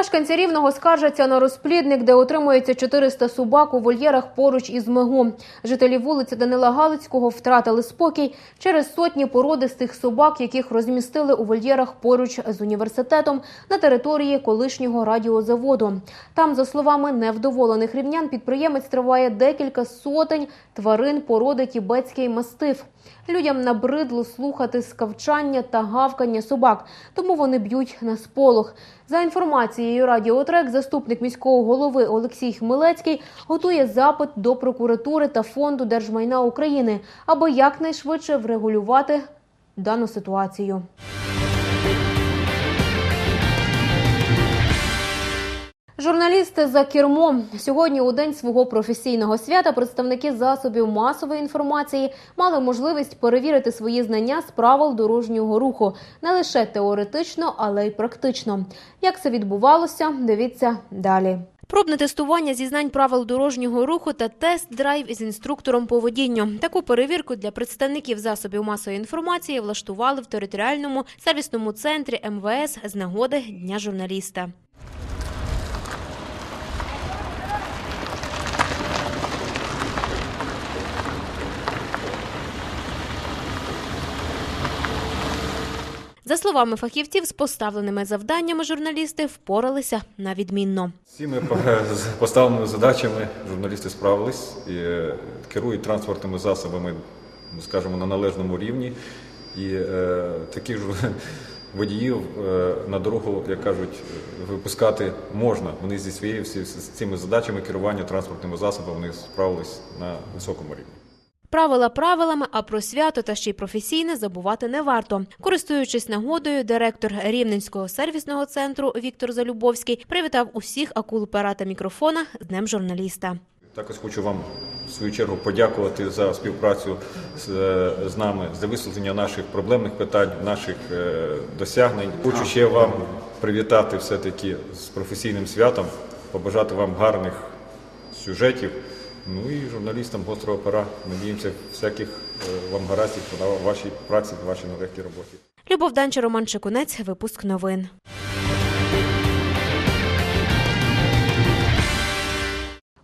Мешканці Рівного скаржаться на розплідник, де утримується 400 собак у вольєрах поруч із Мегу. Жителі вулиці Данила Галицького втратили спокій через сотні породистих собак, яких розмістили у вольєрах поруч з університетом на території колишнього радіозаводу. Там, за словами невдоволених рівнян, підприємець триває декілька сотень тварин породи тібетський мастиф. Людям набридло слухати скавчання та гавкання собак, тому вони б'ють на сполох. За інформацією Радіотрек, заступник міського голови Олексій Хмелецький готує запит до прокуратури та фонду держмайна України, аби якнайшвидше врегулювати дану ситуацію. Журналісти за кермом сьогодні у день свого професійного свята представники засобів масової інформації мали можливість перевірити свої знання з правил дорожнього руху не лише теоретично, але й практично. Як це відбувалося, дивіться далі. Пробне тестування зізнань правил дорожнього руху та тест-драйв із інструктором по водінню. Таку перевірку для представників засобів масової інформації влаштували в територіальному сервісному центрі МВС з нагоди Дня журналіста. За словами фахівців, з поставленими завданнями журналісти впоралися на відмінно. Всіми поставленими задачами журналісти справились і е, керують транспортними засобами, ну, скажімо, на належному рівні. І е, таких ж водіїв е, на дорогу, як кажуть, випускати можна. Вони зі своєю всі, з цими задачами керування транспортними засобами вони справились на високому рівні. Правила правилами, а про свято та ще й професійне забувати не варто. Користуючись нагодою, директор Рівненського сервісного центру Віктор Залюбовський привітав усіх акул пера мікрофона з Днем журналіста. Також хочу вам в свою чергу подякувати за співпрацю з, з нами, за висвітлення наших проблемних питань, наших е, досягнень. Хочу ще вам привітати все-таки з професійним святом, побажати вам гарних сюжетів. Ну і журналістам гострого пера. Надіємося, всяких е, вам гараздів на вашій праці, на вашій нелегкій роботі. Любов Данча, Роман Чекунець, випуск новин.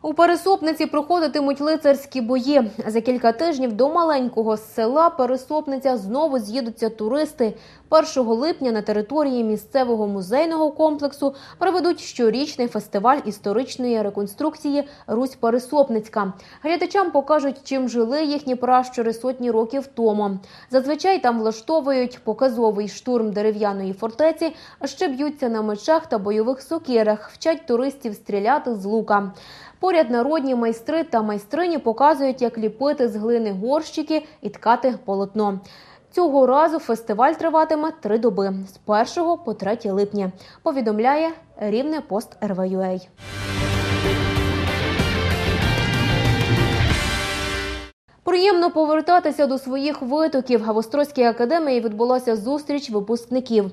У Пересопниці проходитимуть лицарські бої. За кілька тижнів до маленького села Пересопниця знову з'їдуться туристи. 1 липня на території місцевого музейного комплексу проведуть щорічний фестиваль історичної реконструкції Русь Пересопницька. Глядачам покажуть, чим жили їхні пращури сотні років тому. Зазвичай там влаштовують показовий штурм дерев'яної фортеці, ще б'ються на мечах та бойових сокирах, вчать туристів стріляти з лука. Поряд народні майстри та майстрині показують, як ліпити з глини горщики і ткати полотно. Цього разу фестиваль триватиме три доби з 1 по 3 липня. Повідомляє Рівне Пост РВЮА. Приємно повертатися до своїх витоків. В Острозькій академії відбулася зустріч випускників.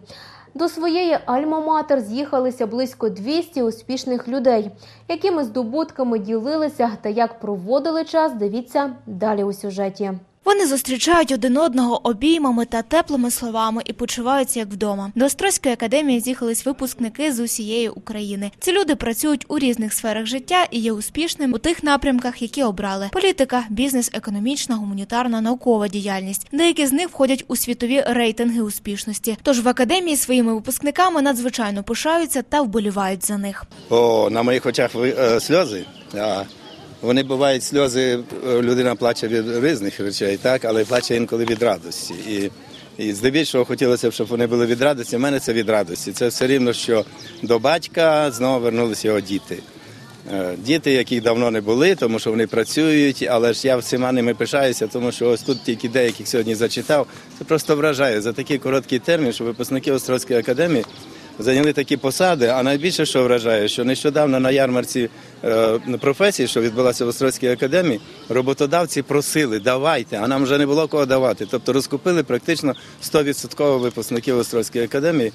До своєї альма-матер з'їхалися близько 200 успішних людей. Якими здобутками ділилися та як проводили час, дивіться далі у сюжеті. Вони зустрічають один одного обіймами та теплими словами і почуваються як вдома. До Острозької академії з'їхались випускники з усієї України. Ці люди працюють у різних сферах життя і є успішними у тих напрямках, які обрали: політика, бізнес, економічна, гуманітарна, наукова діяльність. Деякі з них входять у світові рейтинги успішності. Тож в академії своїми випускниками надзвичайно пишаються та вболівають за них. О, на моїх очах ви- е, сльози. Вони бувають сльози, е, людина плаче від різних речей, так, але плаче інколи від радості. І, і здебільшого хотілося б, щоб вони були від радості. У мене це від радості. Це все рівно, що до батька знову вернулися його діти. Е, Діти, яких давно не були, тому що вони працюють, але ж я всіма ними пишаюся, тому що ось тут тільки деяких сьогодні зачитав. Це просто вражає за такий короткий термін, що випускники Острозької академії зайняли такі посади. А найбільше, що вражає, що нещодавно на ярмарці професії, що відбулася в Острозькій академії, роботодавці просили давайте, а нам вже не було кого давати. Тобто розкупили практично 100% випускників Острозької академії.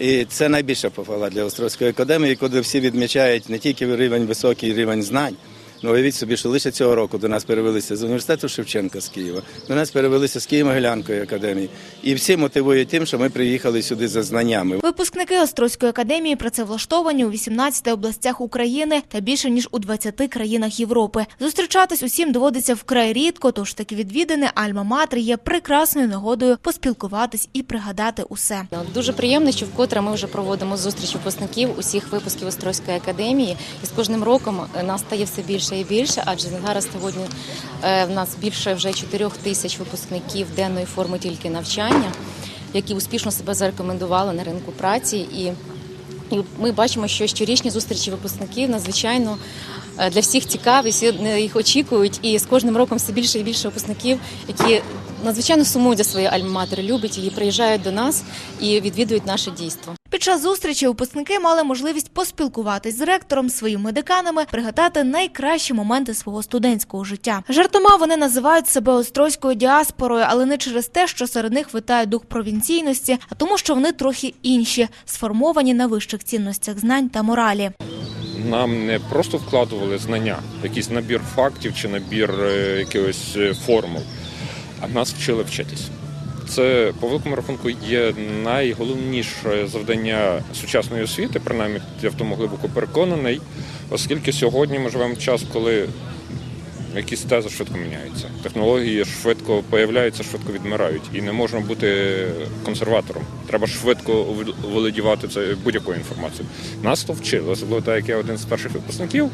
І це найбільша похвала для Острозької академії, коли всі відмічають не тільки рівень високий рівень знань. Ну, уявіть собі, що лише цього року до нас перевелися з університету Шевченка з Києва, до нас перевелися з Києво-Могилянської академії. І всі мотивують тим, що ми приїхали сюди за знаннями. Випускники Острозької академії працевлаштовані у 18 областях України та більше ніж у 20 країнах Європи. Зустрічатись усім доводиться вкрай рідко, тож такі відвідини Альма-Матер є прекрасною нагодою поспілкуватись і пригадати усе. Дуже приємно, що вкотре ми вже проводимо зустріч випускників усіх випусків Острозької академії, і з кожним роком е, нас стає все більше і більше, адже зараз сьогодні е, в нас більше вже 4 тисяч випускників денної форми тільки навчання, які успішно себе зарекомендували на ринку праці. І ми бачимо, що щорічні зустрічі випускників надзвичайно е, для всіх цікаві, всі їх очікують. І з кожним роком все більше і більше випускників, які надзвичайно сумують за своєю альма-матер, люблять її, приїжджають до нас і відвідують наше дійство. Час зустрічі випускники мали можливість поспілкуватись з ректором, своїми деканами, пригадати найкращі моменти свого студентського життя. Жартома вони називають себе острозькою діаспорою, але не через те, що серед них витає дух провінційності, а тому, що вони трохи інші, сформовані на вищих цінностях знань та моралі. нам не просто вкладували знання, якийсь набір фактів чи набір е, якихось е, формул, а нас вчили вчитись. Це по великому рахунку є найголовніше завдання сучасної освіти, принаймні я в тому глибоко переконаний, оскільки сьогодні ми живемо в час, коли якісь тези швидко міняються. Технології швидко появляються, швидко відмирають. І не можна бути консерватором. Треба швидко володівати це будь-якою інформацією. Нас то вчили, особливо так, як я один з перших випускників.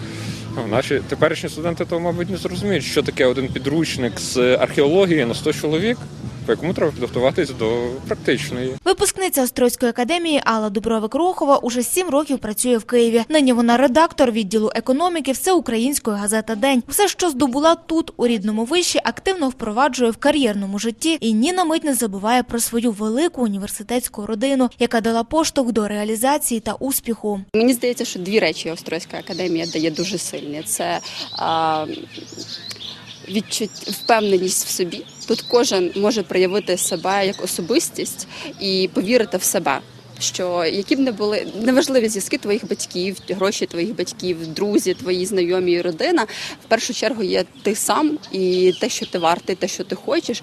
Ну, Наші теперішні студенти то, мабуть, не зрозуміють, що таке один підручник з археології на 100 чоловік, по якому треба підготуватись до практичної. Випускниця Острозької академії Алла Дубровик Рохова уже сім років працює в Києві. Нині вона редактор відділу економіки всеукраїнської газети День. Все, що здобула тут, у рідному виші, активно впроваджує в кар'єрному житті і ні на мить не забуває про свою велику університетську родину, яка дала поштовх до реалізації та успіху. Мені здається, що дві речі Острозька академія дає дуже сильні: це а, відчут... впевненість в собі. Тут кожен може проявити себе як особистість і повірити в себе. Що які б не були неважливі зв'язки твоїх батьків, гроші твоїх батьків, друзі, твої знайомі і родина, в першу чергу є ти сам і те, що ти вартий, те, що ти хочеш.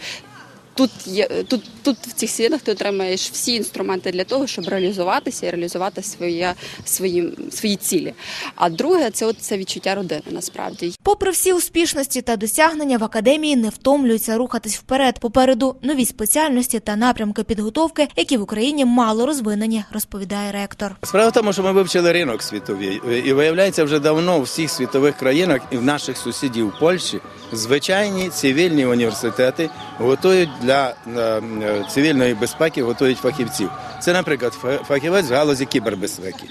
Тут є тут, тут в цих стінах ти отримаєш всі інструменти для того, щоб реалізуватися і реалізувати своє, свої, свої цілі. А друге, це от це відчуття родини насправді. Попри всі успішності та досягнення в академії не втомлюються рухатись вперед. Попереду нові спеціальності та напрямки підготовки, які в Україні мало розвинені, розповідає ректор. Справа в тому, що ми вивчили ринок світовий, і виявляється, вже давно у всіх світових країнах і в наших сусідів в Польщі звичайні цивільні університети готують для е, е, цивільної безпеки, готують фахівців. Це, наприклад, фа- фахівець в галузі кібербезпеки.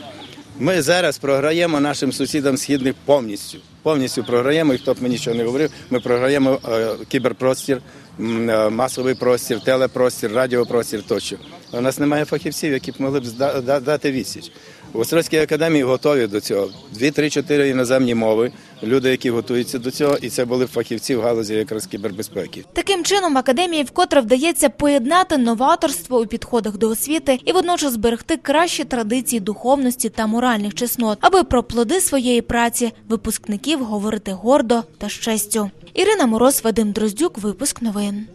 Ми зараз програємо нашим сусідам східних повністю. Повністю програємо, і хто б мені нічого не говорив, ми програємо е, кіберпростір, е, масовий простір, телепростір, радіопростір тощо. У нас немає фахівців, які б могли б дати відсіч. У Острозькій академії готові до цього. Дві, три, чотири іноземні мови, люди, які готуються до цього, і це були фахівці в галузі якраз кібербезпеки. Таким чином, академії вкотре вдається поєднати новаторство у підходах до освіти і водночас зберегти кращі традиції духовності та моральних чеснот, аби про плоди своєї праці випускників говорити гордо та з честю. Ірина Мороз, Вадим Дроздюк, випуск новин.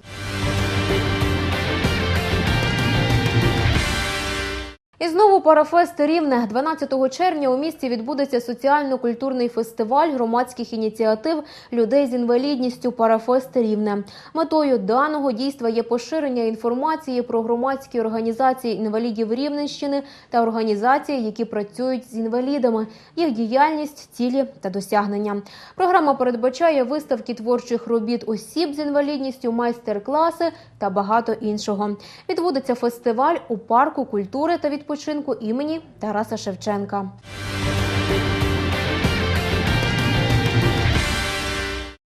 І знову парафест Рівне 12 червня у місті відбудеться соціально-культурний фестиваль громадських ініціатив людей з інвалідністю Парафест Рівне. Метою даного дійства є поширення інформації про громадські організації інвалідів Рівненщини та організації, які працюють з інвалідами, їх діяльність, цілі та досягнення. Програма передбачає виставки творчих робіт осіб з інвалідністю, майстер-класи та багато іншого. Відбудеться фестиваль у парку культури та відпочинку імені Тараса Шевченка.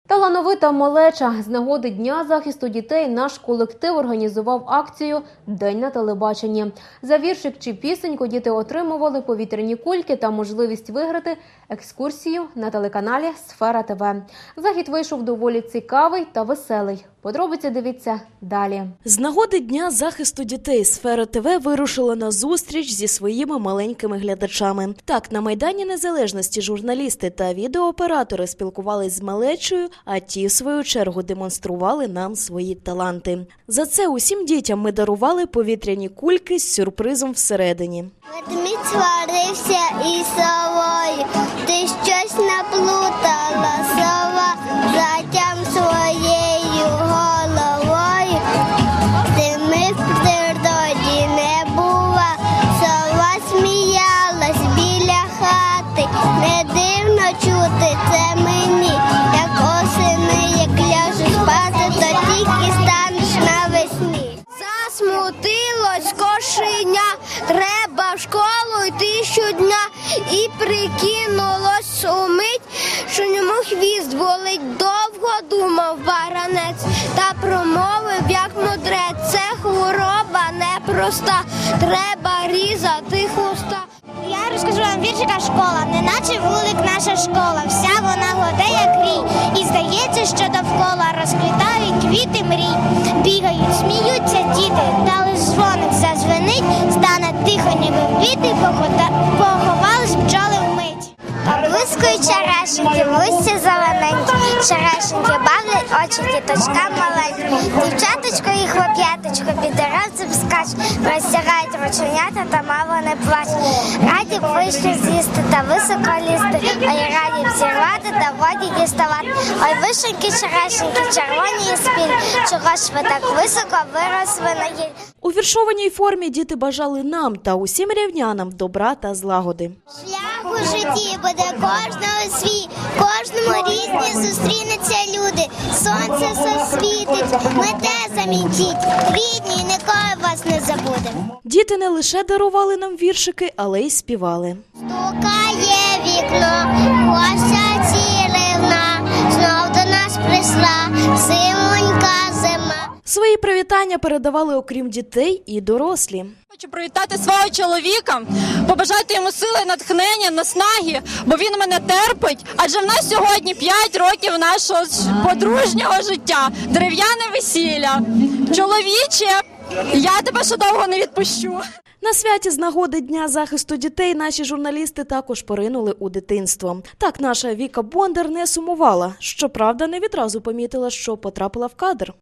Талановита малеча з нагоди Дня захисту дітей наш колектив організував акцію День на телебаченні. За віршик чи пісеньку діти отримували повітряні кульки та можливість виграти екскурсію на телеканалі Сфера ТВ. Захід вийшов доволі цікавий та веселий. Подробиці дивіться далі. З нагоди Дня захисту дітей сфера ТВ вирушила на зустріч зі своїми маленькими глядачами. Так, на майдані незалежності журналісти та відеооператори спілкувались з малечою, а ті, в свою чергу, демонстрували нам свої таланти. За це усім дітям ми дарували повітряні кульки з сюрпризом всередині. Ведмідь сварився із совою, ти щось наплутала хвіст. Довго думав баранець та промовив, як мудрець. Це хвороба непроста, треба різати хвоста. Я розкажу вам віршика школа, неначе вулик наша школа. Вся вона гладе, як рій. І здається, що довкола розквітають квіти мрій. Бігають, сміються діти, та лиш дзвоник зазвенить, стане тихо, ніби похота- поховались бджоли вмить. Блискують черешеньки, в листі черешеньки бавлять очі діточкам маленьким. Дівчаточко і хлоп'яточко під деревцем скач, розтягають рученята та мало не плач. Раді вище з'їсти та високо лізти, ой раді б зірвати та воді діставати. Ой вишеньки, черешеньки, червоні і спіль, чого ж ви так високо виросли на гіль. У віршованій формі діти бажали нам та усім рівнянам добра та злагоди. Шлях у житті буде кожного свій, кожному різні зустрінуться люди. Сонце засвітить, мете замінчить, рідні, ніколи вас не забуде. Діти не лише дарували нам віршики, але й співали. Стукає вікно, хоча цілевна, знов до нас прийшла зима. Свої привітання передавали окрім дітей і дорослі. Хочу привітати свого чоловіка, побажати йому сили, натхнення, наснаги, бо він мене терпить. Адже в нас сьогодні 5 років нашого подружнього життя, дерев'яне весілля. Чоловіче, я тебе ще довго не відпущу. На святі з нагоди Дня захисту дітей наші журналісти також поринули у дитинство. Так наша Віка Бондар не сумувала. Щоправда, не відразу помітила, що потрапила в кадр.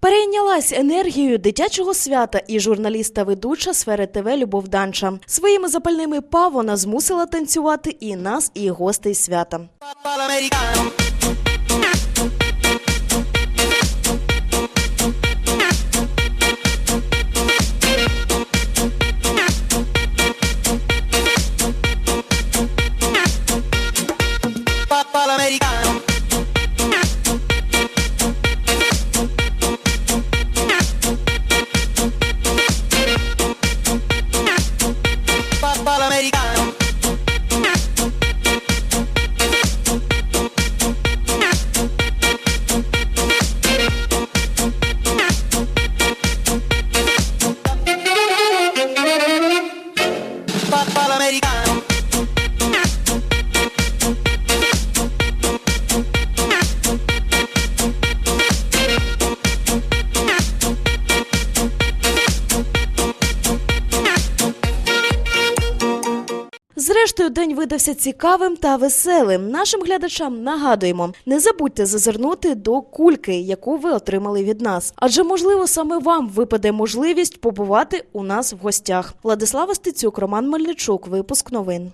Перейнялась енергією дитячого свята і журналіста ведуча сфери ТВ Любов Данча. Своїми запальними па вона змусила танцювати і нас, і гостей свята. Зрештою, день видався цікавим та веселим. Нашим глядачам нагадуємо: не забудьте зазирнути до кульки, яку ви отримали від нас. Адже можливо саме вам випаде можливість побувати у нас в гостях. Владислава Стецюк, Роман Мельничук. Випуск новин.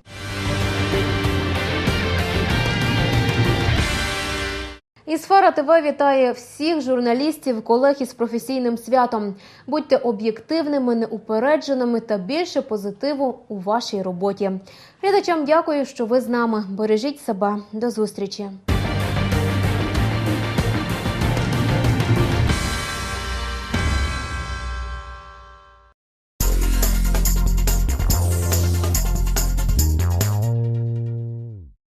І сфера ТВ вітає всіх журналістів, колег із професійним святом. Будьте об'єктивними, неупередженими та більше позитиву у вашій роботі. Глядачам дякую, що ви з нами. Бережіть себе. До зустрічі.